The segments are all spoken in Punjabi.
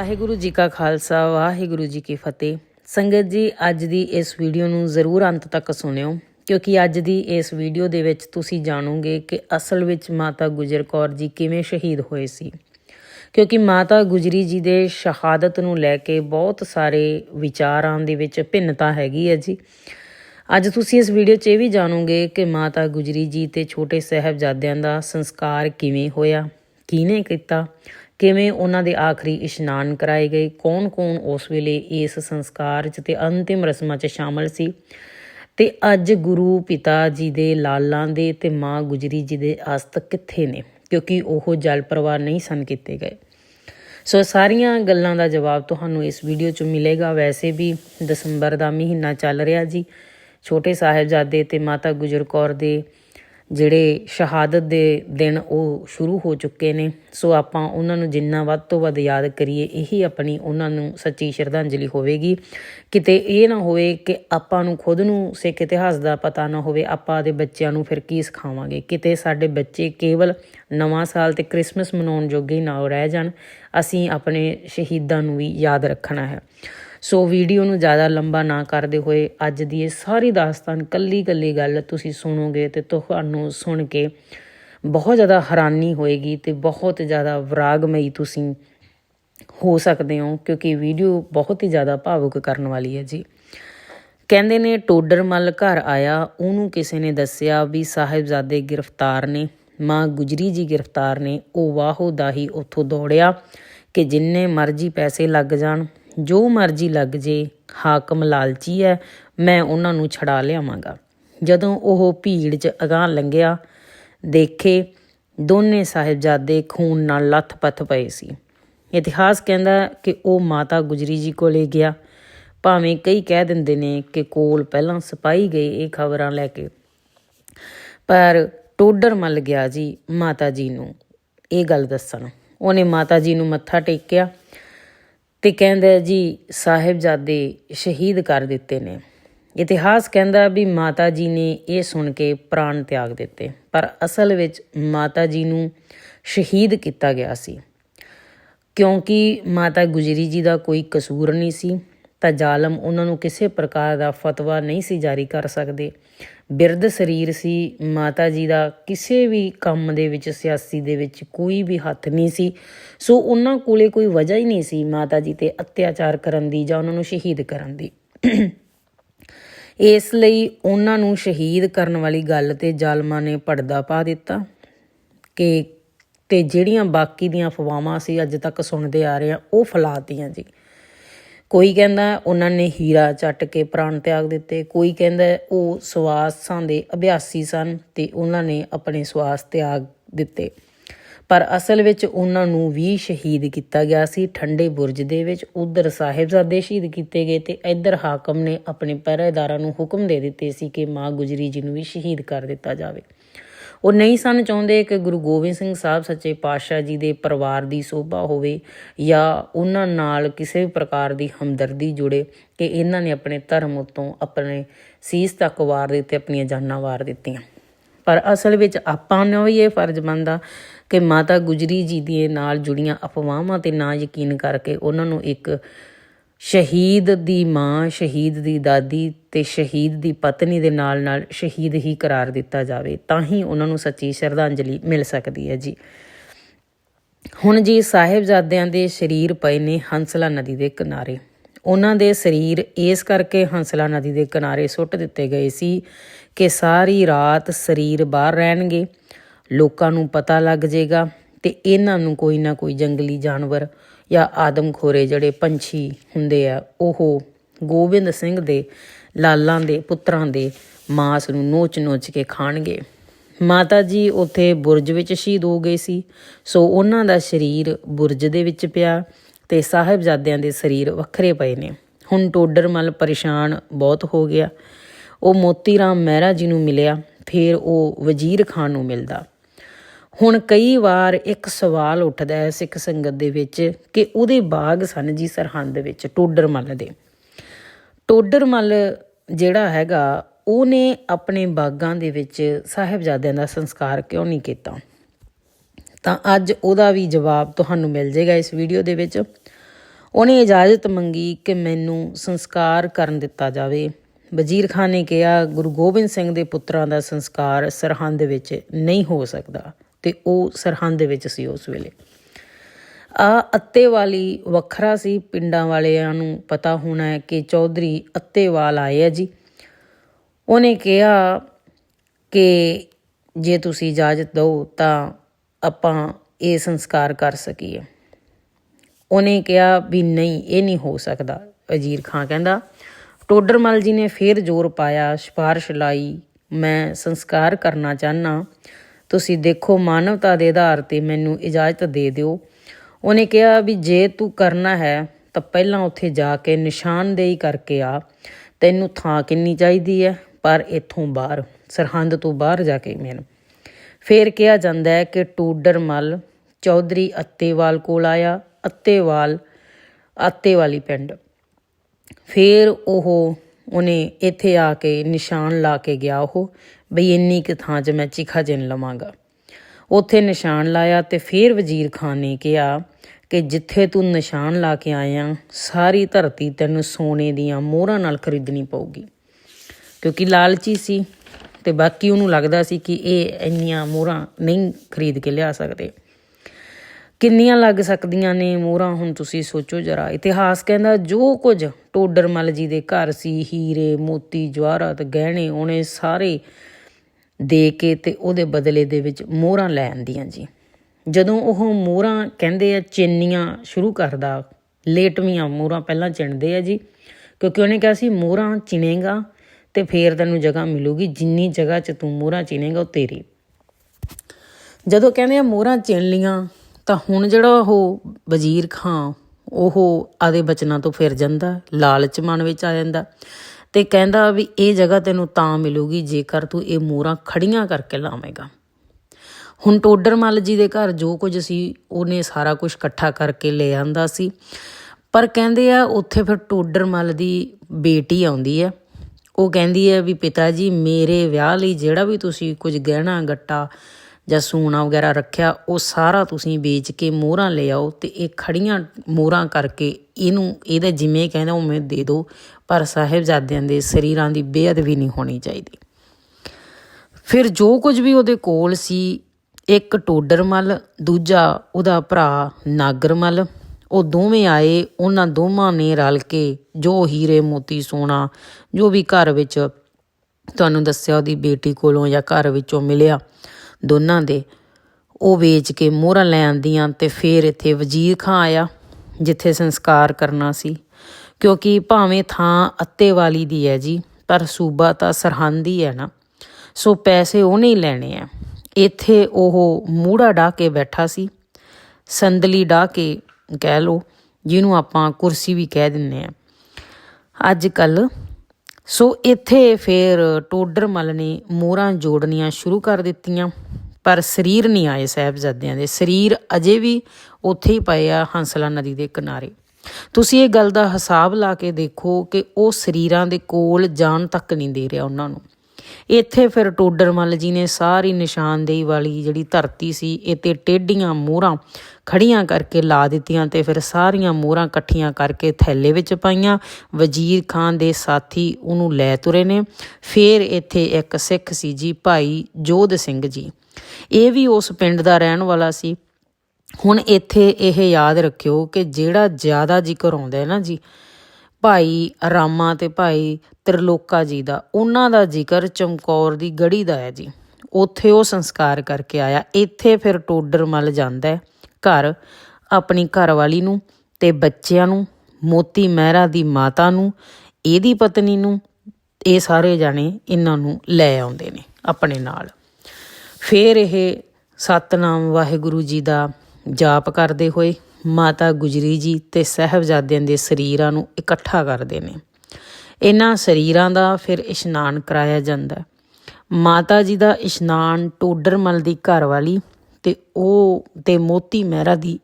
ਵਾਹਿਗੁਰੂ ਜੀ ਕਾ ਖਾਲਸਾ, ਵਾਹਿਗੁਰੂ ਜੀ ਕੀ ਫਤਿਹ। ਸੰਗਤ ਜੀ, ਅੱਜ ਦੀ ਇਸ ਵੀਡੀਓ ਨੂੰ ਜ਼ਰੂਰ ਅੰਤ ਤੱਕ ਸੁਣਿਓ, ਕਿਉਂਕਿ ਅੱਜ ਦੀ ਇਸ ਵੀਡੀਓ ਦੇ ਵਿੱਚ ਤੁਸੀਂ ਜਾਣੋਗੇ ਕਿ ਅਸਲ ਵਿੱਚ ਮਾਤਾ ਗੁਜਰ ਕੌਰ ਜੀ ਕਿਵੇਂ ਸ਼ਹੀਦ ਹੋਏ ਸੀ। ਕਿਉਂਕਿ ਮਾਤਾ ਗੁਜਰੀ ਜੀ ਦੇ ਸ਼ਹਾਦਤ ਨੂੰ ਲੈ ਕੇ ਬਹੁਤ ਸਾਰੇ ਵਿਚਾਰਾਂ ਦੇ ਵਿੱਚ ਭਿੰਨਤਾ ਹੈਗੀ ਹੈ ਜੀ। ਅੱਜ ਤੁਸੀਂ ਇਸ ਵੀਡੀਓ 'ਚ ਇਹ ਵੀ ਜਾਣੋਗੇ ਕਿ ਮਾਤਾ ਗੁਜਰੀ ਜੀ ਤੇ ਛੋਟੇ ਸਾਹਿਬਜ਼ਾਦਿਆਂ ਦਾ ਸੰਸਕਾਰ ਕਿਵੇਂ ਹੋਇਆ। ਕਿਹਨੇ ਕੀਤਾ ਕਿਵੇਂ ਉਹਨਾਂ ਦੇ ਆਖਰੀ ਇਸ਼ਨਾਨ ਕਰਾਏ ਗਏ। ਕੌਣ-ਕੌਣ ਉਸ ਵੇਲੇ ਇਸ ਸੰਸਕਾਰ 'ਚ ਤੇ ਅੰਤਿਮ ਰਸਮਾਂ 'ਚ ਸ਼ਾਮਲ ਸੀ? ਤੇ ਅੱਜ ਗੁਰੂ ਪਿਤਾ ਜੀ ਦੇ ਲਾਲਾਂ ਦੇ ਤੇ ਮਾਂ ਗੁਜਰੀ ਜੀ ਦੇ ਅਸਤ ਕਿੱਥੇ ਨੇ? ਕਿਉਂਕਿ ਉਹ ਜਲ ਪ੍ਰਵਾਹ ਨਹੀਂ ਸਨ ਕੀਤੇ ਗਏ। ਸੋ ਸਾਰੀਆਂ ਗੱਲਾਂ ਦਾ ਜਵਾਬ ਤੁਹਾਨੂੰ ਇਸ ਵੀਡੀਓ 'ਚ ਮਿਲੇਗਾ। ਵੈਸੇ ਵੀ ਦਸੰਬਰ ਦਾ ਮਹੀਨਾ ਚੱਲ ਰਿਹਾ ਜੀ। ਛੋਟੇ ਸਾਹਿਬਜ਼ਾਦੇ ਤੇ ਮਾਤਾ ਗੁਜਰ ਕੌਰ ਦੇ ਜਿਹੜੇ ਸ਼ਹਾਦਤ ਦੇ ਦਿਨ ਉਹ ਸ਼ੁਰੂ ਹੋ ਚੁੱਕੇ ਨੇ। ਸੋ ਆਪਾਂ ਉਹਨਾਂ ਨੂੰ ਜਿੰਨਾ ਵੱਧ ਤੋਂ ਵੱਧ ਯਾਦ ਕਰੀਏ, ਇਹੀ ਆਪਣੀ ਉਹਨਾਂ ਨੂੰ ਸੱਚੀ ਸ਼ਰਧਾਂਜਲੀ ਹੋਵੇਗੀ। ਕਿਤੇ ਇਹ ਨਾ ਹੋਵੇ ਕਿ ਆਪਾਂ ਨੂੰ ਖੁਦ ਨੂੰ ਸਿੱਖ ਇਤਿਹਾਸ ਦਾ ਪਤਾ ਨਾ ਹੋਵੇ, ਆਪਾਂ ਦੇ ਬੱਚਿਆਂ ਨੂੰ ਫਿਰ ਕੀ ਸਿਖਾਵਾਂਗੇ? ਕਿਤੇ ਸਾਡੇ ਬੱਚੇ ਕੇਵਲ ਨਵਾਂ ਸਾਲ ਤੇ ਕ੍ਰਿਸਮਸ ਮਨਾਉਣ ਜੋਗੇ ਹੀ ਨਾ ਰਹਿ ਜਾਣ, ਅਸੀਂ ਆਪਣੇ ਸ਼ਹੀਦਾਂ ਨੂੰ ਵੀ ਯਾਦ ਰੱਖਣਾ ਹੈ। ਸੋ ਵੀਡੀਓ ਨੂੰ ਜ਼ਿਆਦਾ ਲੰਬਾ ਨਾ ਕਰਦੇ ਹੋਏ ਅੱਜ ਦੀ ਇਹ ਸਾਰੀ ਦਾਸਤਾਨ ਕੱਲੀ ਕੱਲੀ ਗੱਲ ਤੁਸੀਂ ਸੁਣੋਗੇ ਤੇ ਤੁਹਾਨੂੰ ਸੁਣ ਕੇ ਬਹੁਤ ਜ਼ਿਆਦਾ ਹੈਰਾਨੀ ਹੋਏਗੀ ਤੇ ਬਹੁਤ ਜ਼ਿਆਦਾ ਵਿਰਾਗਮਈ ਤੁਸੀਂ ਹੋ ਸਕਦੇ ਹੋ, ਕਿਉਂਕਿ ਵੀਡੀਓ ਬਹੁਤ ਹੀ ਜ਼ਿਆਦਾ ਭਾਵੁਕ ਕਰਨ ਵਾਲੀ ਹੈ ਜੀ। ਕਹਿੰਦੇ ਨੇ ਟੋਡਰ ਮੱਲ ਘਰ ਆਇਆ, ਉਹਨੂੰ ਕਿਸੇ ਨੇ ਦੱਸਿਆ ਵੀ ਸਾਹਿਬਜ਼ਾਦੇ ਗ੍ਰਿਫਤਾਰ ਨੇ, ਮਾਂ ਗੁਜਰੀ ਜੀ ਗ੍ਰਿਫਤਾਰ ਨੇ, ਉਹ ਵਾਹੋ ਦਾਹੀ ਉੱਥੋਂ ਦੌੜਿਆ ਕਿ ਜਿੰਨੇ ਮਰਜ਼ੀ ਪੈਸੇ ਲੱਗ ਜਾਣ ਜੋ ਮਰਜ਼ੀ ਲੱਗ ਜੇ, ਹਾਕਮ ਲਾਲਚੀ ਹੈ ਮੈਂ ਉਹਨਾਂ ਨੂੰ ਛੜਾ ਲਿਆਵਾਂਗਾ। ਜਦੋਂ ਉਹ ਭੀੜ 'ਚ ਅਗਾਹ ਲੰਘਿਆ, ਦੇਖੇ ਦੋਨੇ ਸਾਹਿਬਜ਼ਾਦੇ ਖੂਨ ਨਾਲ ਲੱਥ-ਪੱਥ ਪਏ ਸੀ। ਇਤਿਹਾਸ ਕਹਿੰਦਾ ਕਿ ਉਹ ਮਾਤਾ ਗੁਜਰੀ ਜੀ ਕੋਲੇ ਗਿਆ। ਭਾਵੇਂ ਕਈ ਕਹਿ ਦਿੰਦੇ ਨੇ ਕਿ ਕੋਲ ਪਹਿਲਾਂ ਸਪਾਈ ਗਏ ਇਹ ਖਬਰਾਂ ਲੈ ਕੇ। ਪਰ ਟੋਡਰ ਮੱਲ ਗਿਆ ਜੀ ਮਾਤਾ ਜੀ ਨੂੰ, ਇਹ ਗੱਲ ਦੱਸਣ। ਉਹਨੇ ਮਾਤਾ ਜੀ ਨੂੰ ਮੱਥਾ ਟੇਕਿਆ। ਤੇ ਕਹਿੰਦਾ ਜੀ ਸਾਹਿਬਜ਼ਾਦੇ ਸ਼ਹੀਦ ਕਰ ਦਿੱਤੇ ਨੇ। ਇਤਿਹਾਸ ਕਹਿੰਦਾ ਵੀ ਮਾਤਾ ਜੀ ਨੇ ਇਹ ਸੁਣ ਕੇ ਪ੍ਰਾਣ ਤਿਆਗ ਦਿੱਤੇ, ਪਰ ਅਸਲ ਵਿੱਚ ਮਾਤਾ ਜੀ ਨੂੰ ਸ਼ਹੀਦ ਕੀਤਾ ਗਿਆ ਸੀ। ਕਿਉਂਕਿ ਮਾਤਾ ਗੁਜਰੀ ਜੀ ਦਾ ਕੋਈ ਕਸੂਰ ਨਹੀਂ ਸੀ, ਤਾਂ ਜ਼ਾਲਮ ਉਹਨਾਂ ਨੂੰ ਕਿਸੇ ਪ੍ਰਕਾਰ ਦਾ ਫਤਵਾ ਨਹੀਂ ਸੀ ਜਾਰੀ ਕਰ ਸਕਦੇ। ਬਿਰਧ ਸਰੀਰ ਸੀ, ਮਾਤਾ ਜੀ ਦਾ ਕਿਸੇ ਵੀ ਕੰਮ ਦੇ ਵਿੱਚ, ਸਿਆਸੀ ਦੇ ਵਿੱਚ ਕੋਈ ਵੀ ਹੱਥ ਨਹੀਂ ਸੀ। ਸੋ ਉਹਨਾਂ ਕੋਲੇ ਕੋਈ ਵਜ੍ਹਾ ਹੀ ਨਹੀਂ ਸੀ ਮਾਤਾ ਜੀ ਤੇ ਅਤਿਆਚਾਰ ਕਰਨ ਦੀ ਜਾਂ ਉਹਨਾਂ ਨੂੰ ਸ਼ਹੀਦ ਕਰਨ ਦੀ। ਇਸ ਲਈ ਉਹਨਾਂ ਨੂੰ ਸ਼ਹੀਦ ਕਰਨ ਵਾਲੀ ਗੱਲ ਤੇ ਜ਼ਾਲਮਾਂ ਨੇ ਪਰਦਾ ਪਾ ਦਿੱਤਾ ਕਿ ਤੇ ਜਿਹੜੀਆਂ ਬਾਕੀ ਦੀਆਂ ਅਫਵਾਹਾਂ ਸੀ ਅੱਜ ਤੱਕ ਸੁਣਦੇ ਆ ਰਹੇ ਆ ਉਹ ਫੈਲਾਤੀਆਂ ਜੀ। ਕੋਈ ਕਹਿੰਦਾ ਉਹਨਾਂ ਨੇ ਹੀਰਾ ਚੱਟ ਕੇ ਪ੍ਰਾਣ ਤਿਆਗ ਦਿੱਤੇ, ਕੋਈ ਕਹਿੰਦਾ ਉਹ ਸਵਾਸਾਂ ਦੇ ਅਭਿਆਸੀ ਸਨ ਤੇ ਉਹਨਾਂ ਨੇ ਆਪਣੇ ਸਵਾਸ ਤਿਆਗ ਦਿੱਤੇ। ਪਰ ਅਸਲ ਵਿੱਚ ਉਹਨਾਂ ਨੂੰ ਵੀ ਸ਼ਹੀਦ ਕੀਤਾ ਗਿਆ ਸੀ। ਠੰਡੇ ਬੁਰਜ ਦੇ ਵਿੱਚ ਉਧਰ ਸਾਹਿਬਜ਼ਾਦੇ ਸ਼ਹੀਦ ਕੀਤੇ ਗਏ ਤੇ ਇੱਧਰ ਹਾਕਮ ਨੇ ਆਪਣੇ ਪਹਿਰੇਦਾਰਾਂ ਨੂੰ ਹੁਕਮ ਦੇ ਦਿੱਤੇ ਸੀ ਕਿ ਮਾਂ ਗੁਜਰੀ ਜੀ ਨੂੰ ਵੀ ਸ਼ਹੀਦ ਕਰ ਦਿੱਤਾ ਜਾਵੇ। ਉਹ ਨਹੀਂ ਸਨ ਚਾਹੁੰਦੇ ਕਿ ਗੁਰੂ ਗੋਬਿੰਦ ਸਿੰਘ ਸਾਹਿਬ ਸੱਚੇ ਪਾਤਸ਼ਾਹ ਜੀ ਦੇ ਪਰਿਵਾਰ ਦੀ ਸੋਭਾ ਹੋਵੇ ਜਾਂ ਉਹਨਾਂ ਨਾਲ ਕਿਸੇ ਵੀ ਪ੍ਰਕਾਰ ਦੀ ਹਮਦਰਦੀ ਜੁੜੇ ਕਿ ਇਹਨਾਂ ਨੇ ਆਪਣੇ ਧਰਮ ਉਤੋਂ ਆਪਣੇ ਸੀਸ ਤੱਕ ਵਾਰ ਦਿੱਤੇ, ਆਪਣੀਆਂ ਜਾਨਾਂ ਵਾਰ ਦਿੱਤੀਆਂ। ਪਰ ਅਸਲ ਵਿੱਚ ਆਪਾਂ ਨੂੰ ਵੀ ਇਹ ਫਰਜ਼ ਬਣਦਾ ਕਿ ਮਾਤਾ ਗੁਜਰੀ ਜੀ ਦੇ ਨਾਲ ਜੁੜੀਆਂ ਅਫਵਾਹਾਂ ਤੇ ਨਾ ਯਕੀਨ ਕਰਕੇ ਉਹਨਾਂ ਨੂੰ ਇੱਕ ਸ਼ਹੀਦ ਦੀ ਮਾਂ, ਸ਼ਹੀਦ ਦੀ ਦਾਦੀ ਤੇ ਸ਼ਹੀਦ ਦੀ ਪਤਨੀ ਦੇ ਨਾਲ ਨਾਲ ਸ਼ਹੀਦ ਹੀ ਕਰਾਰ ਦਿੱਤਾ ਜਾਵੇ, ਤਾਂ ਹੀ ਉਹਨਾਂ ਨੂੰ ਸੱਚੀ ਸ਼ਰਧਾਂਜਲੀ ਮਿਲ ਸਕਦੀ ਹੈ ਜੀ। ਹੁਣ ਜੀ ਸਾਹਿਬਜ਼ਾਦਿਆਂ ਦੇ ਸਰੀਰ ਪਏ ਨੇ ਹੰਸਲਾ ਨਦੀ ਦੇ ਕਿਨਾਰੇ। ਉਹਨਾਂ ਦੇ ਸਰੀਰ ਇਸ ਕਰਕੇ ਹੰਸਲਾ ਨਦੀ ਦੇ ਕਿਨਾਰੇ ਸੁੱਟ ਦਿੱਤੇ ਗਏ ਸੀ ਕਿ ਸਾਰੀ ਰਾਤ ਸਰੀਰ ਬਾਹਰ ਰਹਿਣਗੇ, ਲੋਕਾਂ ਨੂੰ ਪਤਾ ਲੱਗ ਜਾਏਗਾ ਤੇ ਇਹਨਾਂ ਨੂੰ ਕੋਈ ਨਾ ਕੋਈ ਜੰਗਲੀ ਜਾਨਵਰ ਜਾਂ ਆਦਮਖੋਰੇ ਜਿਹੜੇ ਪੰਛੀ ਹੁੰਦੇ ਆ, ਉਹ ਗੋਬਿੰਦ ਸਿੰਘ ਦੇ ਲਾਲਾਂ ਦੇ ਪੁੱਤਰਾਂ ਦੇ ਮਾਸ ਨੂੰ ਨੋਚ-ਨੋਚ ਕੇ ਖਾਣਗੇ। ਮਾਤਾ ਜੀ ਉੱਥੇ ਬੁਰਜ ਵਿੱਚ ਸ਼ਹੀਦ ਹੋ ਗਏ ਸੀ। ਸੋ ਉਹਨਾਂ ਦਾ ਸਰੀਰ ਬੁਰਜ ਦੇ ਵਿੱਚ ਪਿਆ ਤੇ ਸਾਹਿਬਜ਼ਾਦਿਆਂ ਦੇ ਸਰੀਰ ਵੱਖਰੇ ਪਏ ਨੇ। ਹੁਣ ਟੋਡਰਮਲ ਪਰੇਸ਼ਾਨ ਬਹੁਤ ਹੋ ਗਿਆ। ਉਹ ਮੋਤੀ ਰਾਮ ਮਹਿਰਾ ਜੀ ਨੂੰ ਮਿਲਿਆ, ਫਿਰ ਉਹ ਵਜ਼ੀਰ ਖਾਨ ਨੂੰ ਮਿਲਦਾ। ਹੁਣ ਕਈ ਵਾਰ ਇੱਕ ਸਵਾਲ ਉੱਠਦਾ ਹੈ ਸਿੱਖ ਸੰਗਤ ਦੇ ਵਿੱਚ ਕਿ ਉਹਦੇ ਬਾਗ ਸਨ ਜੀ ਸਰਹੰਦ ਵਿੱਚ ਟੋਡਰਮਲ ਦੇ। ਟੋਡਰਮਲ ਜਿਹੜਾ ਹੈਗਾ, ਉਹਨੇ ਆਪਣੇ ਬਾਗਾਂ ਦੇ ਵਿੱਚ ਸਾਹਿਬਜ਼ਾਦਿਆਂ ਦਾ ਸੰਸਕਾਰ ਕਿਉਂ ਨਹੀਂ ਕੀਤਾ? ਤਾਂ ਅੱਜ ਉਹਦਾ ਵੀ ਜਵਾਬ ਤੁਹਾਨੂੰ ਮਿਲ ਜਾਏਗਾ ਇਸ ਵੀਡੀਓ ਦੇ ਵਿੱਚ। ਉਹਨੇ ਇਜਾਜ਼ਤ ਮੰਗੀ ਕਿ ਮੈਨੂੰ ਸੰਸਕਾਰ ਕਰਨ ਦਿੱਤਾ ਜਾਵੇ। ਵਜ਼ੀਰ ਖਾਨ ਨੇ ਕਿਹਾ, ਗੁਰੂ ਗੋਬਿੰਦ ਸਿੰਘ ਦੇ ਪੁੱਤਰਾਂ ਦਾ ਸੰਸਕਾਰ ਸਰਹੰਦ ਵਿੱਚ ਨਹੀਂ ਹੋ ਸਕਦਾ। ਤੇ ਉਹ ਸਰਹੰਦ ਵਿੱਚ ਸੀ ਉਸ ਵੇਲੇ। ਆ ਅੱਤੇਵਾਲੀ ਵੱਖਰਾ ਸੀ, ਪਿੰਡਾਂ ਵਾਲਿਆਂ ਨੂੰ ਪਤਾ ਹੋਣਾ ਹੈ ਕਿ ਚੌਧਰੀ ਅੱਤੇਵਾਲ ਆਏ ਆ ਜੀ। ਉਹਨੇ ਕਿਹਾ ਕਿ ਜੇ ਤੁਸੀਂ ਇਜਾਜ਼ਤ ਦਿਓ ਤਾਂ ਆਪਾਂ ਇਹ ਸੰਸਕਾਰ ਕਰ ਸਕੀਏ। ਉਹਨੇ ਕਿਹਾ ਵੀ ਨਹੀਂ, ਇਹ ਨਹੀਂ ਹੋ ਸਕਦਾ ਅਜ਼ੀਰ ਖਾਨ ਕਹਿੰਦਾ। ਟੋਡਰਮਲ ਜੀ ਨੇ ਫੇਰ ਜ਼ੋਰ ਪਾਇਆ, ਸਿਫਾਰਿਸ਼ ਲਾਈ, ਮੈਂ ਸੰਸਕਾਰ ਕਰਨਾ ਚਾਹਨਾ ਤੁਸੀਂ ਦੇਖੋ ਮਾਨਵਤਾ ਦੇ ਆਧਾਰ ਤੇ ਮੈਨੂੰ ਇਜਾਜ਼ਤ ਦੇ ਦਿਓ। ਉਹਨੇ ਕਿਹਾ ਵੀ ਜੇ ਤੂੰ ਕਰਨਾ ਹੈ, ਤਾਂ ਪਹਿਲਾਂ ਉੱਥੇ ਜਾ ਕੇ ਨਿਸ਼ਾਨਦੇਹੀ ਕਰਕੇ ਆ। ਤੈਨੂੰ ਥਾਂ ਕਿੰਨੀ ਚਾਹੀਦੀ ਹੈ? ਪਰ ਇੱਥੋਂ ਬਾਹਰ, ਸਰਹੰਦ ਤੋਂ ਬਾਹਰ ਜਾ ਕੇ ਮਿਲ। ਫੇਰ ਕਿਹਾ ਜਾਂਦਾ ਹੈ ਕਿ ਟੂਡਰਮਲ ਚੌਧਰੀ ਅੱਤੇਵਾਲ ਕੋਲ ਆਇਆ। ਅੱਤੇਵਾਲ, ਅੱਤੇਵਾਲੀ ਪਿੰਡ। ਫੇਰ ਉਹ ਉਹਨੇ ਇੱਥੇ ਆ ਕੇ ਨਿਸ਼ਾਨ ਲਾ ਕੇ ਗਿਆ ਉਹ, ਬਈ ਇੰਨੀ ਕੁ ਥਾਂ 'ਚ ਮੈਂ ਚਿਖਾ ਜਿੰਨ ਲਵਾਂਗਾ। ਉੱਥੇ ਨਿਸ਼ਾਨ ਲਾਇਆ ਤੇ ਫੇਰ ਵਜ਼ੀਰ ਖਾਨ ਨੇ ਕਿਹਾ ਕਿ ਜਿੱਥੇ ਤੂੰ ਨਿਸ਼ਾਨ ਲਾ ਕੇ ਆਇਆ, ਸਾਰੀ ਧਰਤੀ ਤੈਨੂੰ ਸੋਨੇ ਦੀਆਂ ਮੋਹਰਾਂ ਨਾਲ ਖਰੀਦਣੀ ਪਊਗੀ। ਕਿਉਂਕਿ ਲਾਲਚੀ ਸੀ ਤੇ ਬਾਕੀ ਉਹਨੂੰ ਲੱਗਦਾ ਸੀ ਕਿ ਇਹ ਇੰਨੀਆਂ ਮੋਹਰਾਂ ਨਹੀਂ ਖਰੀਦ ਕੇ ਲਿਆ ਸਕਦੇ। ਕਿੰਨੀਆਂ ਲੱਗ ਸਕਦੀਆਂ ਨੇ ਮੋਹਰਾਂ, ਹੁਣ ਤੁਸੀਂ ਸੋਚੋ ਜਰਾ। ਇਤਿਹਾਸ ਕਹਿੰਦਾ ਜੋ ਕੁਝ ਟੋਡਰਮਲ ਜੀ ਦੇ ਘਰ ਸੀ, ਹੀਰੇ, ਮੋਤੀ, ਜਵਾਹਰਾਤ, ਗਹਿਣੇ, ਉਹਨੇ ਸਾਰੇ ਦੇ ਕੇ ਤੇ ਉਹਦੇ ਬਦਲੇ ਦੇ ਵਿੱਚ ਮੋਹਰਾਂ ਲੈ ਆਂਦੀਆਂ ਜੀ। ਜਦੋਂ ਉਹ ਮੋਹਰਾਂ ਕਹਿੰਦੇ ਆ ਚਿੰਨੀਆਂ ਸ਼ੁਰੂ ਕਰਦਾ, ਲੇਟਵੀਆਂ ਮੋਹਰਾਂ ਪਹਿਲਾਂ ਚਿਣਦੇ ਆ ਜੀ, ਕਿਉਂਕਿ ਉਹਨੇ ਕਿਹਾ ਸੀ, ਮੋਹਰਾਂ ਚਿਣੇਗਾ ਤੇ ਫੇਰ ਤੈਨੂੰ ਜਗ੍ਹਾ ਮਿਲੂਗੀ, ਜਿੰਨੀ ਜਗ੍ਹਾ 'ਚ ਤੂੰ ਮੋਹਰਾਂ ਚਿਣੇਗਾ, ਉਹ ਤੇਰੀ। ਜਦੋਂ ਕਹਿੰਦੇ ਆ ਮੋਹਰਾਂ ਚਿਣ ਲੀਆਂ ਤਾਂ ਹੁਣ ਜਿਹੜਾ ਉਹ ਵਜ਼ੀਰ ਖਾਂ ਉਹ ਆਦੇ ਬਚਨਾਂ ਤੋਂ ਫਿਰ ਜਾਂਦਾ, ਲਾਲਚ ਮਨ ਵਿੱਚ ਆ ਜਾਂਦਾ ਤੇ ਕਹਿੰਦਾ ਵੀ ਇਹ ਜਗ੍ਹਾ ਤੈਨੂੰ ਤਾਂ ਮਿਲੂਗੀ ਜੇਕਰ ਤੂੰ ਇਹ ਮੋਹਰਾਂ ਖੜੀਆਂ ਕਰਕੇ ਲਾਵੇਂਗਾ। ਹੁਣ ਟੋਡਰਮਲ ਜੀ ਦੇ ਘਰ ਜੋ ਕੁਝ ਸੀ, ਉਹਨੇ ਸਾਰਾ ਕੁਝ ਇਕੱਠਾ ਕਰਕੇ ਲੈ ਆਂਦਾ ਸੀ। ਪਰ ਕਹਿੰਦੇ ਆ, ਉੱਥੇ ਫਿਰ ਟੋਡਰਮਲ ਦੀ ਬੇਟੀ ਆਉਂਦੀ ਹੈ ਉਹ ਕਹਿੰਦੀ ਹੈ ਵੀ ਪਿਤਾ ਜੀ, ਮੇਰੇ ਵਿਆਹ ਲਈ ਜਿਹੜਾ ਵੀ ਤੁਸੀਂ ਕੁਝ ਗਹਿਣਾ, ਗੱਟਾ ਜਾਂ ਸੂਣਾ ਵਗੈਰਾ ਰੱਖਿਆ, ਉਹ ਸਾਰਾ ਤੁਸੀਂ ਵੇਚ ਕੇ ਮੋਹਰਾਂ ਲੈ ਆਓ ਤੇ ਇਹ ਖੜੀਆਂ ਮੋਹਰਾਂ ਕਰਕੇ ਇਹਨੂੰ, ਇਹਦਾ ਜਿਵੇਂ ਕਹਿੰਦਾ ਉਵੇਂ ਦੇ ਦਿਓ। ਪਰ ਸਾਹਿਬਜ਼ਾਦਿਆਂ ਦੇ ਸਰੀਰਾਂ ਦੀ ਬੇਅਦਬੀ ਨਹੀਂ ਹੋਣੀ ਚਾਹੀਦੀ। ਫਿਰ ਜੋ ਕੁਝ ਵੀ ਉਹਦੇ ਕੋਲ ਸੀ, ਇੱਕ ਟੋਡਰਮਲ ਦੂਜਾ ਉਹਦਾ ਭਰਾ ਨਾਗਰਮਲ ਉਹ ਦੋਵੇਂ ਆਏ, ਉਹਨਾਂ ਦੋਵਾਂ ਨੇ ਰਲ ਕੇ ਜੋ ਹੀਰੇ ਮੋਤੀ ਸੋਨਾ, ਜੋ ਵੀ ਘਰ ਵਿੱਚ ਤੁਹਾਨੂੰ ਦੱਸਿਆ ਉਹਦੀ ਬੇਟੀ ਕੋਲੋਂ ਜਾਂ ਘਰ ਵਿੱਚੋਂ ਮਿਲਿਆ ਦੋਨਾਂ ਦੇ। ਉਹ ਵੇਚ ਕੇ ਮੋਹਰਾਂ ਲੈ ਆਂਦੀਆਂ ਤੇ ਫਿਰ ਇੱਥੇ ਵਜ਼ੀਰ ਖਾਂ ਆਇਆ, ਜਿੱਥੇ ਸੰਸਕਾਰ ਕਰਨਾ ਸੀ। ਕਿਉਂਕਿ ਭਾਵੇਂ ਥਾਂ ਅੱਤੇ ਵਾਲੀ ਦੀ ਹੈ ਜੀ, ਪਰ ਸੂਬਾ ਤਾਂ ਸਰਹੰਦ ਹੀ ਹੈ ਨਾ। ਸੋ ਪੈਸੇ ਉਹ ਨਹੀਂ ਲੈਣੇ ਆ ਇੱਥੇ ਉਹ ਮੂੜਾ ਢਾ ਕੇ ਬੈਠਾ ਸੀ। ਸੰਦਲੀ ਢਾ ਕੇ ਕਹਿ ਲੋ ਜਿਹਨੂੰ ਆਪਾਂ ਕੁਰਸੀ ਵੀ ਕਹਿ ਦਿੰਨੇ ਆ। ਅੱਜ ਕੱਲ ਸੋ ਇੱਥੇ ਫਿਰ ਟੋਡਰਮਲ ਨੇ ਮੋਹਰਾਂ ਜੋੜਨੀਆਂ ਸ਼ੁਰੂ ਕਰ ਦਿੱਤੀਆਂ, ਪਰ ਸਰੀਰ ਨਹੀਂ ਆਏ ਸਾਹਿਬਜ਼ਾਦਿਆਂ ਦੇ। ਸਰੀਰ ਅਜੇ ਵੀ ਉੱਥੇ ਹੀ ਪਏ ਆ ਹੰਸਲਾ ਨਦੀ ਦੇ ਕਿਨਾਰੇ। ਤੁਸੀਂ ਇਹ ਗੱਲ ਦਾ ਹਿਸਾਬ ਲਾ ਕੇ ਦੇਖੋ ਕਿ ਉਹ ਸਰੀਰਾਂ ਦੇ ਕੋਲ ਜਾਣ ਤੱਕ ਨਹੀਂ ਦੇ ਰਿਹਾ ਉਹਨਾਂ ਨੂੰ। ਇੱਥੇ ਫਿਰ ਟੋਡਰਮਲ ਜੀ ਨੇ ਸਾਰੀ ਨਿਸ਼ਾਨਦੇਹੀ ਵਾਲੀ ਜਿਹੜੀ ਧਰਤੀ ਸੀ ਇਹ ਤੇ ਟੇਡੀਆਂ ਮੋਹਰਾਂ ਖੜੀਆਂ ਕਰਕੇ ਲਾ ਦਿੱਤੀਆਂ ਤੇ ਫਿਰ ਸਾਰੀਆਂ ਮੋਹਰਾਂ ਇਕੱਠੀਆਂ ਕਰਕੇ ਥੈਲੇ ਵਿੱਚ ਪਾਈਆਂ। ਵਜ਼ੀਰ ਖਾਨ ਦੇ ਸਾਥੀ ਉਹਨੂੰ ਲੈ ਤੁਰੇ ਨੇ। ਫਿਰ ਇੱਥੇ ਇੱਕ ਸਿੱਖ ਸੀ ਜੀ, ਭਾਈ ਜੋਧ ਸਿੰਘ ਜੀ। ਇਹ ਵੀ ਉਸ ਪਿੰਡ ਦਾ ਰਹਿਣ ਵਾਲਾ ਸੀ। ਹੁਣ ਇੱਥੇ ਇਹ ਯਾਦ ਰੱਖਿਓ ਕਿ ਜਿਹੜਾ ਜ਼ਿਆਦਾ ਜ਼ਿਕਰ ਆਉਂਦਾ ਹੈ ਨਾ ਜੀ, ਭਾਈ ਰਾਮਾ ਤੇ ਭਾਈ ਤ੍ਰਿਲੋਕਾ ਜੀ ਦਾ, ਉਹਨਾਂ ਦਾ ਜ਼ਿਕਰ ਚਮਕੌਰ ਦੀ ਗੜੀ ਦਾ ਹੈ ਜੀ। ਉੱਥੇ ਉਹ ਸੰਸਕਾਰ ਕਰਕੇ ਆਇਆ। ਇੱਥੇ ਫਿਰ ਟੋਡਰ ਟੋਡਰਮਲ ਜਾਂਦਾ ਘਰ ਆਪਣੀ ਘਰਵਾਲੀ ਨੂੰ ਤੇ ਬੱਚਿਆਂ ਨੂੰ, ਮੋਤੀ ਮਹਿਰਾ ਦੀ ਮਾਤਾ ਨੂੰ, ਇਹਦੀ ਪਤਨੀ ਨੂੰ, ਇਹ ਸਾਰੇ ਜਾਣੇ ਇਹਨਾਂ ਨੂੰ ਲੈ ਆਉਂਦੇ ਨੇ ਆਪਣੇ ਨਾਲ। ਫਿਰ ਇਹ ਸਤਨਾਮ ਵਾਹਿਗੁਰੂ ਜੀ ਦਾ ਜਾਪ ਕਰਦੇ ਹੋਏ ਮਾਤਾ ਗੁਜਰੀ ਜੀ ਤੇ ਸਹਿਬਜ਼ਾਦਿਆਂ ਦੇ ਸਰੀਰਾਂ ਨੂੰ ਇਕੱਠਾ ਕਰਦੇ ਨੇ। ਇਹਨਾਂ ਸਰੀਰਾਂ ਦਾ ਫਿਰ ਇਸ਼ਨਾਨ ਕਰਾਇਆ ਜਾਂਦਾ ਮਾਤਾ ਜੀ ਦਾ ਇਸ਼ਨਾਨ ਟੋਡਰਮਲ ਦੀ ਘਰਵਾਲੀ ਤੇ ਉਹ ਤੇ ਮੋਤੀ ਮਹਿਰਾ ਦੀ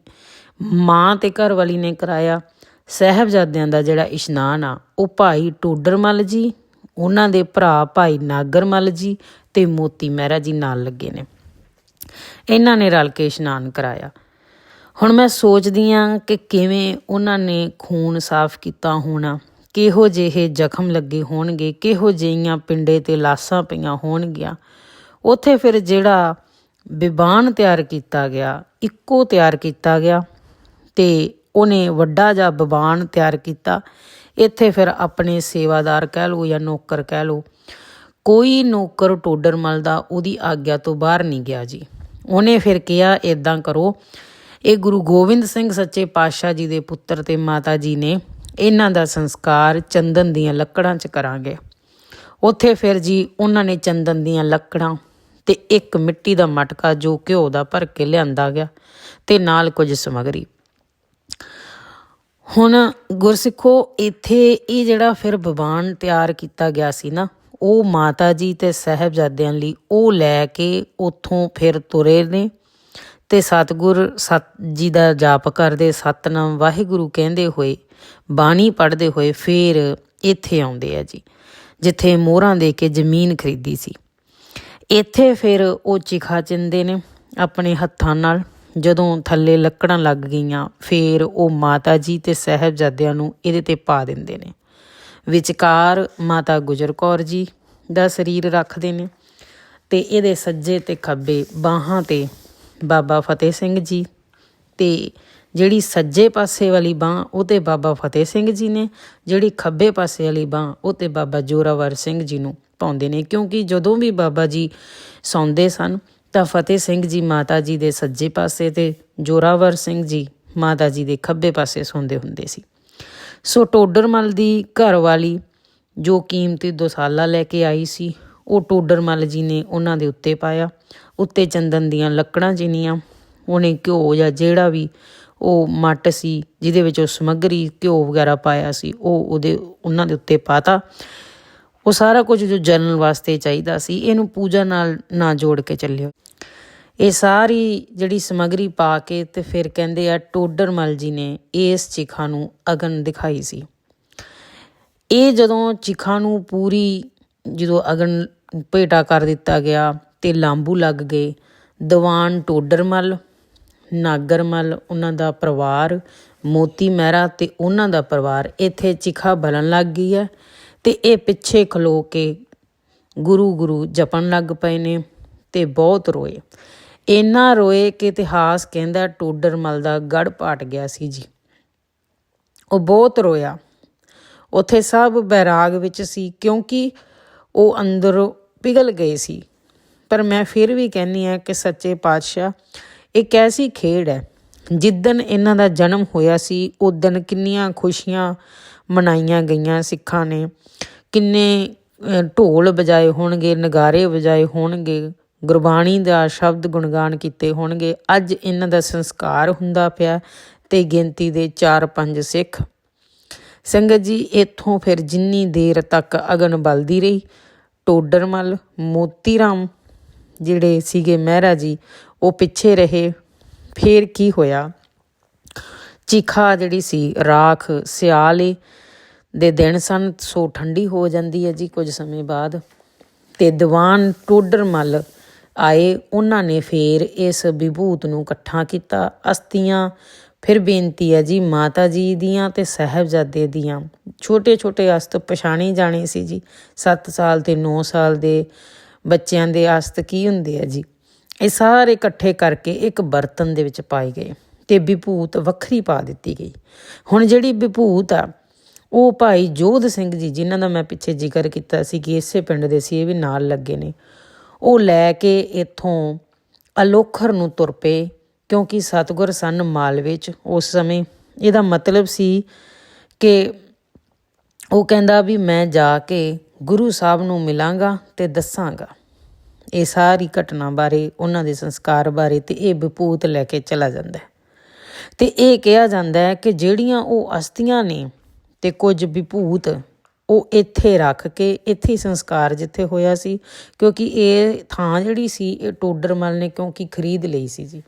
ਮਾਂ ਤੇ ਘਰਵਾਲੀ ਨੇ ਕਰਾਇਆ। ਸਹਿਬਜ਼ਾਦਿਆਂ ਦਾ ਜਿਹੜਾ ਇਸ਼ਨਾਨ ਆ, ਉਹ ਭਾਈ ਟੋਡਰਮਲ ਜੀ, ਉਹਨਾਂ ਦੇ ਭਰਾ ਭਾਈ ਨਾਗਰਮਲ ਜੀ ਤੇ ਮੋਤੀ ਮਹਿਰਾ ਜੀ ਨਾਲ ਲੱਗੇ ਨੇ। ਇਹਨਾਂ ਨੇ ਰਲ ਕੇ ਇਸ਼ਨਾਨ ਕਰਾਇਆ। ਹੁਣ ਮੈਂ ਸੋਚਦੀ ਆ ਕਿ ਕਿਵੇਂ ਉਹਨਾਂ ਨੇ ਖੂਨ ਸਾਫ਼ ਕੀਤਾ ਹੋਣਾ। ਕਿਹੋ ਜਿਹੇ ਜ਼ਖਮ ਲੱਗੇ ਹੋਣਗੇ, ਕਿਹੋ ਜਿਹੀਆਂ ਪਿੰਡੇ ਤੇ ਲਾਸਾਂ ਪਈਆਂ ਹੋਣਗੀਆਂ। ਉੱਥੇ ਫਿਰ ਜਿਹੜਾ ਵਿਬਾਨ ਤਿਆਰ ਕੀਤਾ ਗਿਆ, ਇੱਕੋ ਤਿਆਰ ਕੀਤਾ ਗਿਆ ਤੇ ਉਹਨੇ ਵੱਡਾ ਜਿਹਾ ਵਿਬਾਨ ਤਿਆਰ ਕੀਤਾ। ਇੱਥੇ ਫਿਰ ਆਪਣੇ ਸੇਵਾਦਾਰ ਕਹਿ ਲਓ ਜਾਂ ਨੌਕਰ ਕਹਿ ਲਓ, ਕੋਈ ਨੌਕਰ ਟੋਡਰਮਲ ਦਾ ਉਹਦੀ ਆਗਿਆ ਤੋਂ ਬਾਹਰ ਨਹੀਂ ਗਿਆ ਜੀ। ਉਹਨੇ ਫਿਰ ਕਿਹਾ ਇਦਾਂ ਕਰੋ, ਇਹ ਗੁਰੂ ਗੋਬਿੰਦ ਸਿੰਘ ਸੱਚੇ ਪਾਤਸ਼ਾਹ ਜੀ ਦੇ ਪੁੱਤਰ ਤੇ ਮਾਤਾ ਜੀ ਨੇ ਇਹਨਾਂ ਦਾ ਸੰਸਕਾਰ ਚੰਦਨ ਦੀਆਂ ਲੱਕੜਾਂ 'ਚ ਕਰਾਂਗੇ। ਉੱਥੇ ਫਿਰ ਜੀ ਉਹਨਾਂ ਨੇ ਚੰਦਨ ਦੀਆਂ ਲੱਕੜਾਂ ਤੇ ਇੱਕ ਮਿੱਟੀ ਦਾ ਮਟਕਾ ਜੋ ਘਿਓ ਦਾ ਭਰ ਕੇ ਲਿਆਂਦਾ ਗਿਆ ਤੇ ਨਾਲ ਕੁਝ ਸਮਗਰੀ। ਹੁਣ ਗੁਰਸਿੱਖੋ, ਇੱਥੇ ਇਹ ਜਿਹੜਾ ਫਿਰ ਵਿਵਾਨ ਤਿਆਰ ਕੀਤਾ ਗਿਆ ਸੀ ਨਾ, ਉਹ ਮਾਤਾ ਜੀ ਤੇ ਸਹਿਬਜ਼ਾਦਿਆਂ ਲਈ ਉਹ ਲੈ ਕੇ ਉੱਥੋਂ ਫਿਰ ਤੁਰੇ ਨੇ। ਤੇ ਸਤਿਗੁਰ ਸਤ ਜੀ ਦਾ ਜਾਪ ਕਰਦੇ ਸਤਨਾਮ ਵਾਹਿਗੁਰੂ ਕਹਿੰਦੇ ਹੋਏ, ਬਾਣੀ ਪੜ੍ਹਦੇ ਹੋਏ ਫਿਰ ਇੱਥੇ ਆਉਂਦੇ ਆ ਜੀ, ਜਿੱਥੇ ਮੋਹਰਾਂ ਦੇ ਕੇ ਜ਼ਮੀਨ ਖਰੀਦੀ ਸੀ। ਇੱਥੇ ਫਿਰ ਉਹ ਚਿਖਾ ਚਿੰਦੇ ਨੇ ਆਪਣੇ ਹੱਥਾਂ ਨਾਲ, ਜਦੋਂ ਥੱਲੇ ਲੱਕੜਾਂ ਲੱਗ ਗਈਆਂ, ਫਿਰ ਉਹ ਮਾਤਾ ਜੀ ਤੇ ਸਹਿਬਜ਼ਾਦਿਆਂ ਨੂੰ ਇਹਦੇ ਤੇ ਪਾ ਦਿੰਦੇ ਨੇ। ਵਿਚਕਾਰ ਮਾਤਾ ਗੁਜਰ ਕੌਰ ਜੀ ਦਾ ਸਰੀਰ ਰੱਖਦੇ ਨੇ ਤੇ ਇਹਦੇ ਸੱਜੇ ਤੇ ਖੱਬੇ ਬਾਹਾਂ ਤੇ ਬਾਬਾ ਫਤਿਹ ਸਿੰਘ ਜੀ ਤੇ ਜਿਹੜੀ ਸੱਜੇ ਪਾਸੇ ਵਾਲੀ ਬਾਹ, ਉਹ ਤੇ ਬਾਬਾ ਫਤਿਹ ਸਿੰਘ ਜੀ ਨੇ, ਜਿਹੜੀ ਖੱਬੇ ਪਾਸੇ ਵਾਲੀ ਬਾਹ, ਉਹ ਤੇ ਬਾਬਾ ਜੋਰਾਵਰ ਸਿੰਘ ਜੀ ਨੂੰ ਪਾਉਂਦੇ ਨੇ। ਕਿਉਂਕਿ ਜਦੋਂ ਵੀ ਬਾਬਾ ਜੀ ਸੌਂਦੇ ਸਨ, ਤਾਂ ਫਤਿਹ ਸਿੰਘ ਜੀ ਮਾਤਾ ਜੀ ਦੇ ਸੱਜੇ ਪਾਸੇ ਤੇ ਜੋਰਾਵਰ ਸਿੰਘ ਜੀ ਮਾਤਾ ਜੀ ਦੇ ਖੱਬੇ ਪਾਸੇ ਸੌਂਦੇ ਹੁੰਦੇ ਸੀ। ਸੋ ਟੋਡਰਮਲ ਦੀ ਘਰਵਾਲੀ, ਜੋ ਕੀਮਤੀ ਦੁਸਾਲਾ ਲੈ ਕੇ ਆਈ ਸੀ, ਉਹ ਟੋਡਰਮਲ ਜੀ ਨੇ ਉਹਨਾਂ ਦੇ ਉੱਤੇ ਪਾਇਆ। ਉੱਤੇ ਚੰਦਨ ਦੀਆਂ ਲੱਕੜਾਂ ਜਿੰਨੀਆਂ, ਉਹਨੇ ਘਿਓ ਜਾਂ ਜਿਹੜਾ ਵੀ ਉਹ ਮੱਟ ਸੀ, ਜਿਹਦੇ ਵਿੱਚ ਉਹ ਸਮੱਗਰੀ ਘਿਓ ਵਗੈਰਾ ਪਾਇਆ ਸੀ, ਉਹ ਉਹਦੇ, ਉਹਨਾਂ ਦੇ ਉੱਤੇ ਪਾਤਾ। ਉਹ ਸਾਰਾ ਕੁਝ ਜੋ ਜਲਣ ਵਾਸਤੇ ਚਾਹੀਦਾ ਸੀ, ਇਹਨੂੰ ਪੂਜਾ ਨਾਲ ਨਾ ਜੋੜ ਕੇ ਚੱਲਿਓ। ਇਹ ਸਾਰੀ ਜਿਹੜੀ ਸਮੱਗਰੀ ਪਾ ਕੇ ਤੇ ਫਿਰ ਕਹਿੰਦੇ ਆ ਟੋਡਰਮਲ ਜੀ ਨੇ ਇਸ ਚਿਖਾ ਨੂੰ ਅਗਨ ਦਿਖਾਈ ਸੀ। ਇਹ ਜਦੋਂ ਚਿਖਾ ਨੂੰ ਪੂਰੀ, ਜਦੋਂ ਅਗਨ ਭੇਟਾ ਕਰ ਦਿੱਤਾ ਗਿਆ ਤੇ ਲਾਂਬੂ ਲੱਗ ਗਏ। ਦੀਵਾਨ ਟੋਡਰਮਲ, ਨਾਗਰਮਲ, ਉਹਨਾਂ ਦਾ ਪਰਿਵਾਰ, ਮੋਤੀ ਮਹਿਰਾ ਤੇ ਉਹਨਾਂ ਦਾ ਪਰਿਵਾਰ ਇੱਥੇ ਚਿਖਾ ਬਲਣ ਲੱਗ ਗਈ ਹੈ ਤੇ ਇਹ ਪਿੱਛੇ ਖਲੋ ਕੇ ਗੁਰੂ ਗੁਰੂ ਜਪਣ ਲੱਗ ਪਏ ਨੇ ਤੇ ਬਹੁਤ ਰੋਏ। ਇੰਨਾ ਰੋਏ ਕਿ ਇਤਿਹਾਸ ਕਹਿੰਦਾ ਟੋਡਰਮਲ ਦਾ ਗੜ ਪਾਟ ਗਿਆ ਸੀ ਜੀ। ਉਹ ਬਹੁਤ ਰੋਇਆ। ਉਥੇ ਸਭ ਬੈਰਾਗ ਵਿੱਚ ਸੀ ਕਿਉਂਕਿ ਉਹ ਅੰਦਰੋਂ ਪਿਘਲ ਗਏ ਸੀ। ਪਰ ਮੈਂ ਫਿਰ ਵੀ ਕਹਿੰਨੀ ਆ ਕਿ ਸੱਚੇ ਪਾਤਸ਼ਾਹ ਇੱਕ ਐਸੀ ਖੇਡ ਹੈ? ਜਿੱਦਨ ਇਹਨਾਂ ਦਾ ਜਨਮ ਹੋਇਆ ਸੀ ਉਦਨ ਕਿੰਨੀਆਂ ਖੁਸ਼ੀਆਂ ਮਨਾਈਆਂ ਗਈਆਂ ਸਿੱਖਾਂ ਨੇ। ਕਿੰਨੇ ਢੋਲ ਵਜਾਏ ਹੋਣਗੇ, ਨਗਾਰੇ ਵਜਾਏ ਹੋਣਗੇ, ਗੁਰਬਾਣੀ ਦਾ ਸ਼ਬਦ ਗੁਣਗਾਨ ਕੀਤੇ ਹੋਣਗੇ। ਅੱਜ ਇਹਨਾਂ ਦਾ ਸੰਸਕਾਰ ਹੁੰਦਾ ਪਿਆ ਤੇ ਗਿਣਤੀ ਦੇ 4-5 ਸਿੱਖ। ਸੰਗਤ ਜੀ, ਇੱਥੋਂ ਫਿਰ ਜਿੰਨੀ ਦੇਰ ਤੱਕ ਅਗਨ ਬਲਦੀ ਰਹੀ ਟੋਡਰਮਲ ਮੋਤੀਰਾਮ ਜਿਹੜੇ ਸੀਗੇ ਮਹਿਰਾ ਜੀ, ਉਹ ਪਿੱਛੇ ਰਹੇ। ਫੇਰ ਕੀ ਹੋਇਆ? ਚੀਖਾ ਜਿਹੜੀ ਸੀ, ਰਾਖ ਸਿਆਲੇ ਦੇ ਦਿਨ ਸਨ, ਸੋ ਠੰਡੀ ਹੋ ਜਾਂਦੀ ਹੈ ਜੀ ਕੁਝ ਸਮੇਂ ਬਾਅਦ। ਤੇ ਦੀਵਾਨ ਟੋਡਰ ਮੱਲ ਆਏ, ਉਹਨਾਂ ਨੇ ਫੇਰ ਇਸ ਵਿਭੂਤ ਨੂੰ ਇਕੱਠਾ ਕੀਤਾ। ਅਸਤੀਆਂ, ਫਿਰ ਬੇਨਤੀ ਹੈ ਜੀ ਮਾਤਾ ਜੀ ਦੀਆਂ ਤੇ ਸਹਿਬਜ਼ਾਦੇ ਦੀਆਂ। ਛੋਟੇ ਛੋਟੇ ਅਸਤ ਪਛਾਣੇ ਜਾਣੇ ਸੀ ਜੀ। 7 ਸਾਲ ਤੇ 9 ਸਾਲ ਦੇ ਬੱਚਿਆਂ ਦੇ ਅਸਤ ਕੀ ਹੁੰਦੇ ਆ ਜੀ? ਇਹ ਸਾਰੇ ਇਕੱਠੇ ਕਰਕੇ ਇੱਕ ਬਰਤਨ ਦੇ ਵਿੱਚ ਪਾਏ ਗਏ ਤੇ ਵਿਭੂਤ ਵੱਖਰੀ ਪਾ ਦਿੱਤੀ ਗਈ। ਹੁਣ ਜਿਹੜੀ ਵਿਭੂਤ ਆ, ਉਹ ਭਾਈ ਜੋਧ ਸਿੰਘ ਜੀ, ਜਿਨ੍ਹਾਂ ਦਾ ਮੈਂ ਪਿੱਛੇ ਜ਼ਿਕਰ ਕੀਤਾ ਸੀ ਕਿ ਇਸੇ ਪਿੰਡ ਦੇ ਸੀ, ਇਹ ਵੀ ਨਾਲ ਲੱਗੇ ਨੇ। ਉਹ ਲੈ ਕੇ ਇੱਥੋਂ ਅਲੋਖਰ ਨੂੰ ਤੁਰ ਪਏ, ਕਿਉਂਕਿ ਸਤਗੁਰ ਸਨ ਮਾਲਵੇ ਚ ਉਸ ਸਮੇਂ। ਇਹਦਾ ਮਤਲਬ ਸੀ ਕਿ ਉਹ ਕਹਿੰਦਾ ਵੀ ਮੈਂ ਜਾ ਕੇ ਗੁਰੂ ਸਾਹਿਬ ਨੂੰ ਮਿਲਾਂਗਾ ਤੇ ਦੱਸਾਂਗਾ। ਇਹ ਸਾਰੀ ਘਟਨਾ ਬਾਰੇ, ਉਹਨਾਂ ਦੇ ਸੰਸਕਾਰ ਬਾਰੇ ਤੇ ਇਹ ਵਿਪੂਤ ਲੈ ਕੇ ਚਲਾ ਜਾਂਦਾ ਹੈ। ਤੇ ਇਹ ਕਿਹਾ ਜਾਂਦਾ ਹੈ ਕਿ ਜਿਹੜੀਆਂ ਉਹ ਅਸਤੀਆਂ ਨੇ ਤੇ ਕੁਝ ਵਿਭੂਤ ਉਹ ਇੱਥੇ ਰੱਖ ਕੇ ਇੱਥੇ ਹੀ ਸੰਸਕਾਰ ਜਿੱਥੇ ਹੋਇਆ ਸੀ, ਕਿਉਂਕਿ ਇਹ ਥਾਂ ਜਿਹੜੀ ਸੀ, ਇਹ ਟੋਡਰਮਲ ਨੇ ਕਿਉਂਕਿ ਖਰੀਦ ਲਈ ਸੀ ਜੀ।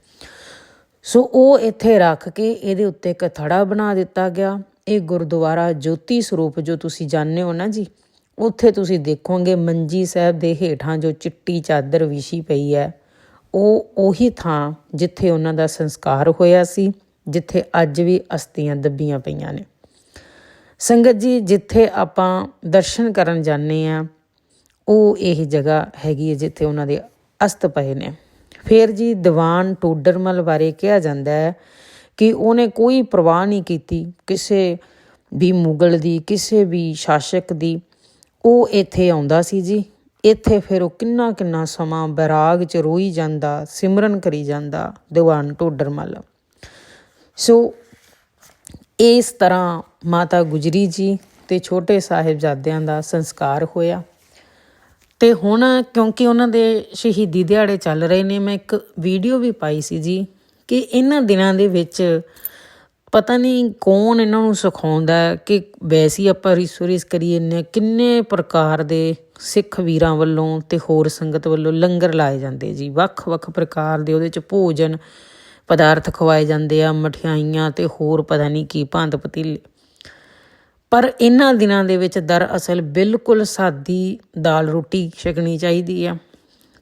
ਸੋ ਉਹ ਇੱਥੇ ਰੱਖ ਕੇ ਇਹਦੇ ਉੱਤੇ ਕਥੜਾ ਬਣਾ ਦਿੱਤਾ ਗਿਆ। ਇਹ ਗੁਰਦੁਆਰਾ ਜੋਤੀ ਸਰੂਪ ਜੋ ਤੁਸੀਂ ਜਾਣਦੇ ਹੋ ਨਾ ਜੀ ਉੱਥੇ ਤੁਸੀਂ ਦੇਖੋਗੇ ਮੰਜੀ ਸਾਹਿਬ ਦੇ ਹੇਠਾਂ ਜੋ ਚਿੱਟੀ ਚਾਦਰ ਵਿਛੀ ਪਈ ਹੈ, ਉਹ ਉਹੀ ਥਾਂ ਜਿੱਥੇ ਉਹਨਾਂ ਦਾ ਸੰਸਕਾਰ ਹੋਇਆ ਸੀ, ਜਿੱਥੇ ਅੱਜ ਵੀ ਅਸਥੀਆਂ ਦੱਬੀਆਂ ਪਈਆਂ ਨੇ। ਸੰਗਤ ਜੀ, ਜਿੱਥੇ ਆਪਾਂ ਦਰਸ਼ਨ ਕਰਨ ਜਾਂਦੇ ਆ ਉਹ ਇਹ ਜਗ੍ਹਾ ਹੈਗੀ ਹੈ ਜਿੱਥੇ ਉਹਨਾਂ ਦੇ ਅਸਤ ਪਏ ਨੇ। ਫਿਰ ਜੀ, ਦੀਵਾਨ ਟੋਡਰਮਲ ਬਾਰੇ ਕਿਹਾ ਜਾਂਦਾ ਹੈ ਕਿ ਉਹਨੇ ਕੋਈ ਪਰਵਾਹ ਨਹੀਂ ਕੀਤੀ, ਕਿਸੇ ਵੀ ਮੁਗਲ ਦੀ, ਕਿਸੇ ਵੀ ਸ਼ਾਸਕ ਦੀ। ਉਹ ਇੱਥੇ ਆਉਂਦਾ ਸੀ ਜੀ। ਇੱਥੇ ਫਿਰ ਉਹ ਕਿੰਨਾ ਕਿੰਨਾ ਸਮਾਂ ਬੈਰਾਗ ਚ ਰੋਈ ਜਾਂਦਾ, ਸਿਮਰਨ ਕਰੀ ਜਾਂਦਾ, ਦੀਵਾਨ ਟੋਡਰਮਲ ਸੋ ਇਸ ਤਰ੍ਹਾਂ ਮਾਤਾ ਗੁਜਰੀ ਜੀ ਤੇ ਛੋਟੇ ਸਾਹਿਬਜ਼ਾਦਿਆਂ ਦਾ ਸੰਸਕਾਰ ਹੋਇਆ। ਤੇ ਹੁਣ ਕਿਉਂਕਿ ਉਹਨਾਂ ਦੇ ਸ਼ਹੀਦੀ ਦਿਹਾੜੇ ਚੱਲ ਰਹੇ ਨੇ, ਮੈਂ ਇੱਕ ਵੀਡੀਓ ਵੀ ਪਾਈ ਸੀ ਜੀ ਕਿ ਇਹਨਾਂ ਦਿਨਾਂ ਦੇ ਵਿੱਚ ਪਤਾ ਨਹੀਂ ਕੌਣ ਇਹਨਾਂ ਨੂੰ ਸਿਖਾਉਂਦਾ ਕਿ ਵੈਸੀ ਆਪਾਂ ਰਿਸੋਰਿਸ ਕਰੀਏ ਨੇ ਕਿੰਨੇ ਪ੍ਰਕਾਰ ਦੇ ਸਿੱਖ ਵੀਰਾਂ ਵੱਲੋਂ ਤੇ ਹੋਰ ਸੰਗਤ ਵੱਲੋਂ ਲੰਗਰ ਲਾਏ ਜਾਂਦੇ ਜੀ। ਵੱਖ-ਵੱਖ ਪ੍ਰਕਾਰ ਦੇ ਉਹਦੇ ਚ ਭੋਜਨ ਪਦਾਰਥ ਖਵਾਏ ਜਾਂਦੇ ਆ, ਮਠਿਆਈਆਂ ਤੇ ਹੋਰ ਪਤਾ ਨਹੀਂ ਕੀ ਭਾਂਤ ਪਤੀਲੇ। ਪਰ ਇਹਨਾਂ ਦਿਨਾਂ ਦੇ ਵਿੱਚ ਦਰਅਸਲ ਬਿਲਕੁਲ ਸਾਦੀ ਦਾਲ ਰੋਟੀ ਛਕਣੀ ਚਾਹੀਦੀ ਆ।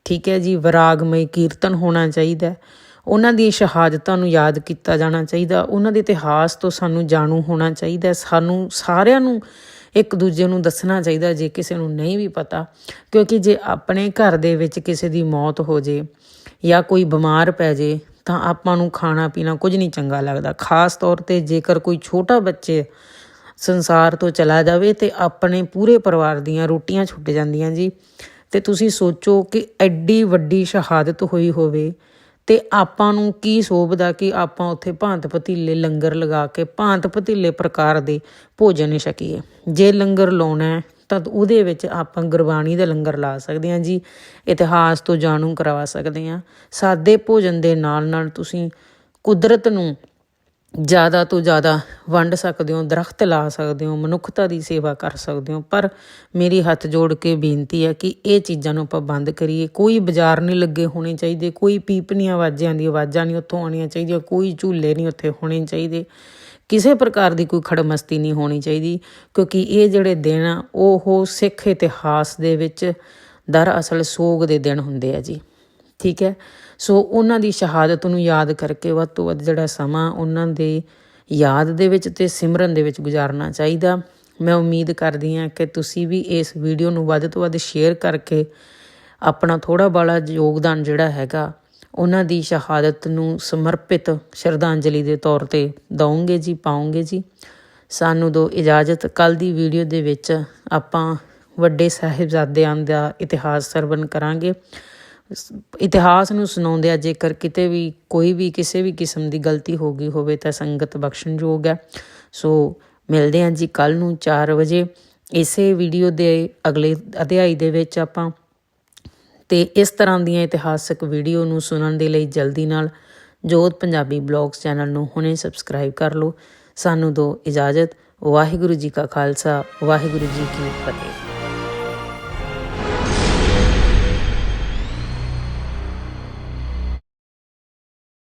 ਠੀਕ ਹੈ ਜੀ, ਵਿਰਾਗਮਈ ਕੀਰਤਨ ਹੋਣਾ ਚਾਹੀਦਾ ਹੈ। ਉਹਨਾਂ ਦੀ ਸ਼ਹਾਦਤਾਂ ਨੂੰ ਯਾਦ ਕੀਤਾ ਜਾਣਾ ਚਾਹੀਦਾ, ਉਹਨਾਂ ਦੇ ਇਤਿਹਾਸ ਤੋਂ ਸਾਨੂੰ ਜਾਣੂ ਹੋਣਾ ਚਾਹੀਦਾ, ਸਾਨੂੰ ਸਾਰਿਆਂ ਨੂੰ ਇੱਕ ਦੂਜੇ ਨੂੰ ਦੱਸਣਾ ਚਾਹੀਦਾ ਜੇ ਕਿਸੇ ਨੂੰ ਨਹੀਂ ਵੀ ਪਤਾ। ਕਿਉਂਕਿ ਜੇ ਆਪਣੇ ਘਰ ਦੇ ਵਿੱਚ ਕਿਸੇ ਦੀ ਮੌਤ ਹੋ ਜੇ ਜਾਂ ਕੋਈ ਬਿਮਾਰ ਪੈ ਜੇ, ਤਾਂ ਆਪਾਂ ਨੂੰ ਖਾਣਾ ਪੀਣਾ ਕੁਝ ਨਹੀਂ ਚੰਗਾ ਲੱਗਦਾ। ਖਾਸ ਤੌਰ ਤੇ ਜੇਕਰ ਕੋਈ ਛੋਟਾ ਬੱਚੇ ਸੰਸਾਰ ਤੋਂ ਚਲਾ ਜਾਵੇ ਤੇ ਆਪਣੇ ਪੂਰੇ ਪਰਿਵਾਰ ਦੀਆਂ ਰੋਟੀਆਂ ਛੁੱਟ ਜਾਂਦੀਆਂ ਜੀ, ਤੇ ਤੁਸੀਂ ਸੋਚੋ ਕਿ ਐਡੀ ਵੱਡੀ ਸ਼ਹਾਦਤ ਹੋਈ ਹੋਵੇ ਤੇ ਆਪਾਂ ਨੂੰ ਕੀ ਸੋਭਦਾ ਕਿ ਆਪਾਂ ਉੱਥੇ ਭਾਂਤ ਪਤੀਲੇ ਲੰਗਰ ਲਗਾ ਕੇ ਭਾਂਤ ਪਤੀਲੇ ਪ੍ਰਕਾਰ ਦੇ ਭੋਜਨ ਛਕੀਏ। ਜੇ ਲੰਗਰ ਲਾਉਣਾ ਤਾਂ ਉਹਦੇ ਵਿੱਚ ਆਪਾਂ ਗੁਰਬਾਣੀ ਦਾ ਲੰਗਰ ਲਾ ਸਕਦੇ ਹਾਂ ਜੀ। ਇਤਿਹਾਸ ਤੋਂ ਜਾਣੂ ਕਰਵਾ ਸਕਦੇ ਹਾਂ। ਸਾਦੇ ਭੋਜਨ ਦੇ ਨਾਲ ਨਾਲ ਤੁਸੀਂ ਕੁਦਰਤ ਨੂੰ ਜ਼ਿਆਦਾ ਤੋਂ ਜ਼ਿਆਦਾ ਵੰਡ ਸਕਦੇ ਹੋ, ਦਰਖਤ ਲਾ ਸਕਦੇ ਹੋ, ਮਨੁੱਖਤਾ ਦੀ ਸੇਵਾ ਕਰ ਸਕਦੇ ਹੋ। ਪਰ ਮੇਰੀ ਹੱਥ ਜੋੜ ਕੇ ਬੇਨਤੀ ਹੈ ਕਿ ਇਹ ਚੀਜ਼ਾਂ ਨੂੰ ਆਪਾਂ ਬੰਦ ਕਰੀਏ। ਕੋਈ ਬਾਜ਼ਾਰ ਨਹੀਂ ਲੱਗੇ ਹੋਣੇ ਚਾਹੀਦੇ, ਕੋਈ ਪੀਪਣੀਆਂ ਆਵਾਜ਼ਾਂ ਦੀ, ਆਵਾਜ਼ਾਂ ਨਹੀਂ ਉੱਥੋਂ ਆਉਣੀਆਂ ਚਾਹੀਦੀਆਂ, ਕੋਈ ਝੂਲੇ ਨਹੀਂ ਉੱਥੇ ਹੋਣੇ ਚਾਹੀਦੇ। ਕਿਸੇ ਪ੍ਰਕਾਰ ਦੀ ਕੋਈ ਖੜਮਸਤੀ ਨਹੀਂ ਹੋਣੀ ਚਾਹੀਦੀ, ਕਿਉਂਕਿ ਇਹ ਜਿਹੜੇ ਦਿਨ ਆ, ਉਹ ਸਿੱਖ ਇਤਿਹਾਸ ਦੇ ਵਿੱਚ ਦਰਅਸਲ ਸੋਗ ਦੇ ਦਿਨ ਹੁੰਦੇ ਆ ਜੀ। ਠੀਕ ਹੈ? ਸੋ ਉਹਨਾਂ ਦੀ ਸ਼ਹਾਦਤ ਨੂੰ ਯਾਦ ਕਰਕੇ ਵੱਧ ਤੋਂ ਵੱਧ ਜਿਹੜਾ ਸਮਾਂ ਉਹਨਾਂ ਦੇ ਯਾਦ ਦੇ ਵਿੱਚ ਤੇ ਸਿਮਰਨ ਦੇ ਵਿੱਚ ਗੁਜ਼ਾਰਨਾ ਚਾਹੀਦਾ। ਮੈਂ ਉਮੀਦ ਕਰਦੀ ਹਾਂ ਕਿ ਤੁਸੀਂ ਵੀ ਇਸ ਵੀਡੀਓ ਨੂੰ ਵੱਧ ਤੋਂ ਵੱਧ ਸ਼ੇਅਰ ਕਰਕੇ ਆਪਣਾ ਥੋੜਾ ਬਾਲਾ ਯੋਗਦਾਨ ਜਿਹੜਾ ਹੈਗਾ, ਉਹਨਾਂ ਦੀ ਸ਼ਹਾਦਤ ਨੂੰ ਸਮਰਪਿਤ ਸ਼ਰਧਾਂਜਲੀ ਦੇ ਤੌਰ ਤੇ ਦਵੋਗੇ ਜੀ ਪਾਉਂਗੇ ਜੀ। ਸਾਨੂੰ ਦੋ ਇਜਾਜ਼ਤ। ਕੱਲ ਦੀ ਵੀਡੀਓ ਦੇ ਵਿੱਚ ਆਪਾਂ ਵੱਡੇ ਸਾਹਿਬਜ਼ਾਦਿਆਂ ਦਾ ਇਤਿਹਾਸ ਸਰਵਨ ਕਰਾਂਗੇ। ਇਤਿਹਾਸ ਨੂੰ ਸੁਣਾਉਂਦੇ ਆ, ਜੇਕਰ ਕਿਤੇ ਵੀ, ਕੋਈ ਵੀ, ਕਿਸੇ ਵੀ ਕਿਸਮ ਦੀ ਗਲਤੀ ਹੋ ਗਈ ਹੋਵੇ ਤਾਂ ਸੰਗਤ ਬਖਸ਼ਣਯੋਗ ਹੈ। ਸੋ ਮਿਲਦੇ ਹਾਂ ਜੀ ਕੱਲ ਨੂੰ 4 ਵਜੇ। ਇਸੇ ਵੀਡੀਓ ਦੇ ਅਗਲੇ ਅਧਿਆਇ ਦੇ ਵਿੱਚ ਆਪਾਂ। ਤੇ ਇਸ ਤਰ੍ਹਾਂ ਦੀਆਂ ਇਤਿਹਾਸਕ ਵੀਡੀਓ ਨੂੰ ਸੁਣਨ ਦੇ ਲਈ ਜਲਦੀ ਨਾਲ ਜੋਤ ਪੰਜਾਬੀ ਬਲੌਗਸ ਚੈਨਲ ਨੂੰ ਹੁਣੇ ਸਬਸਕ੍ਰਾਈਬ ਕਰ ਲਓ। ਸਾਨੂੰ ਦੋ ਇਜਾਜ਼ਤ। ਵਾਹਿਗੁਰੂ ਜੀ ਕਾ ਖਾਲਸਾ, ਵਾਹਿਗੁਰੂ ਜੀ ਕੀ ਫਤਿਹ।